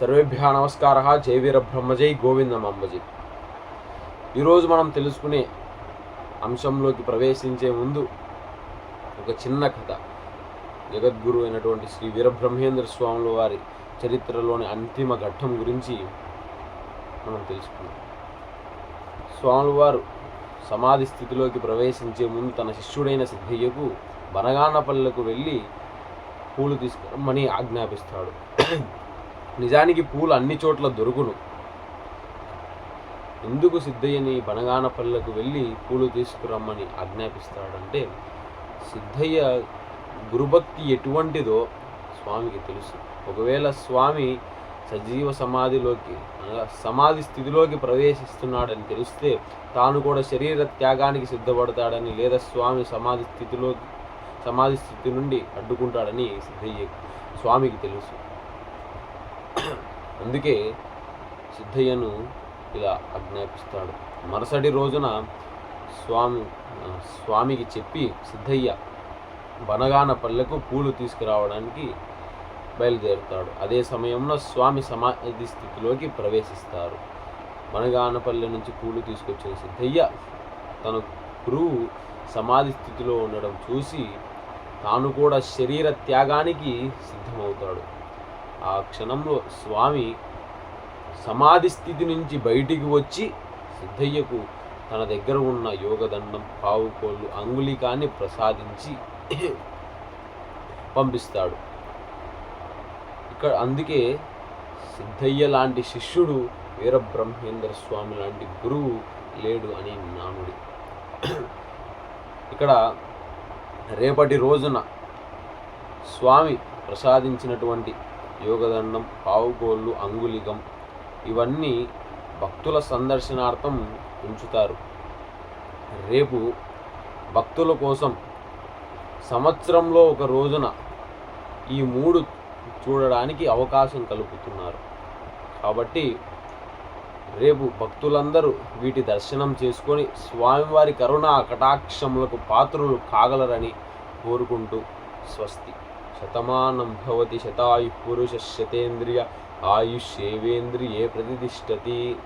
సర్వేభ్య నమస్కార. జై వీర బ్రహ్మజై గోవిందం అంబజీ ఈరోజు మనం తెలుసుకునే అంశంలోకి ప్రవేశించే ముందు ఒక చిన్న కథ. జగద్గురు అయినటువంటి శ్రీ వీరబ్రహ్మేంద్ర స్వాముల వారి చరిత్రలోని అంతిమ ఘట్టం గురించి మనం తెలుసుకుందాం. స్వాముల వారు సమాధి స్థితిలోకి ప్రవేశించే ముందు తన శిష్యుడైన సిద్ధయ్యకు బనగానపల్లెకు వెళ్ళి పూలు తీసుకురమ్మని ఆజ్ఞాపిస్తాడు. నిజానికి పూలు అన్ని చోట్ల దొరుకును. ఎందుకు సిద్ధయ్యని బనగానపల్లెకు వెళ్ళి పూలు తీసుకురమ్మని ఆజ్ఞాపిస్తాడంటే సిద్ధయ్య గురుభక్తి ఎటువంటిదో స్వామికి తెలుసు. ఒకవేళ స్వామి సజీవ సమాధిలోకి అనగా సమాధి స్థితిలోకి ప్రవేశిస్తున్నాడని తెలిస్తే తాను కూడా శరీర త్యాగానికి సిద్ధపడతాడని లేదా స్వామి సమాధి స్థితిలోకి సమాధి స్థితి నుండి అడ్డుకుంటాడని సిద్ధయ్య స్వామికి తెలుసు. అందుకే సిద్ధయ్యను ఇలా ఆజ్ఞాపిస్తాడు. మరుసటి రోజున స్వామి స్వామికి చెప్పి సిద్ధయ్య బనగానపల్లెకు పూలు తీసుకురావడానికి బయలుదేరుతాడు. అదే సమయంలో స్వామి సమాధి స్థితిలోకి ప్రవేశిస్తారు. బనగానపల్లె నుంచి పూలు తీసుకొచ్చిన సిద్ధయ్య తను గురువు సమాధి స్థితిలో ఉండడం చూసి తాను కూడా శరీర త్యాగానికి సిద్ధమవుతాడు. ఆ క్షణంలో స్వామి సమాధి స్థితి నుంచి బయటికి వచ్చి సిద్ధయ్యకు తన దగ్గర ఉన్న యోగదండం పావుకోళ్ళు అంగుళికాన్ని ప్రసాదించి పంపిస్తాడు. ఇక్కడ అందుకే సిద్ధయ్య లాంటి శిష్యుడు వీరబ్రహ్మేంద్ర స్వామి లాంటి గురువు లేడు అని నానుడి ఇక్కడ రేపటి రోజున స్వామి ప్రసాదించినటువంటి యోగదండం పావుగోళ్ళు అంగుళికం ఇవన్నీ భక్తుల సందర్శనార్థం ఉంచుతారు. రేపు భక్తుల కోసం సంవత్సరంలో ఒక రోజున ఈ మూడు చూడడానికి అవకాశం కలుపుతున్నారు. కాబట్టి రేపు భక్తులందరూ వీటి దర్శనం చేసుకొని స్వామివారి కరుణా కటాక్షములకు పాత్రులు కాగలరని కోరుకుంటూ స్వస్తి. శతమానం భవతి శతాయు పురుష శతేంద్రియ ఆయుష్ ఏవేంద్రియే ప్రతిష్టతి.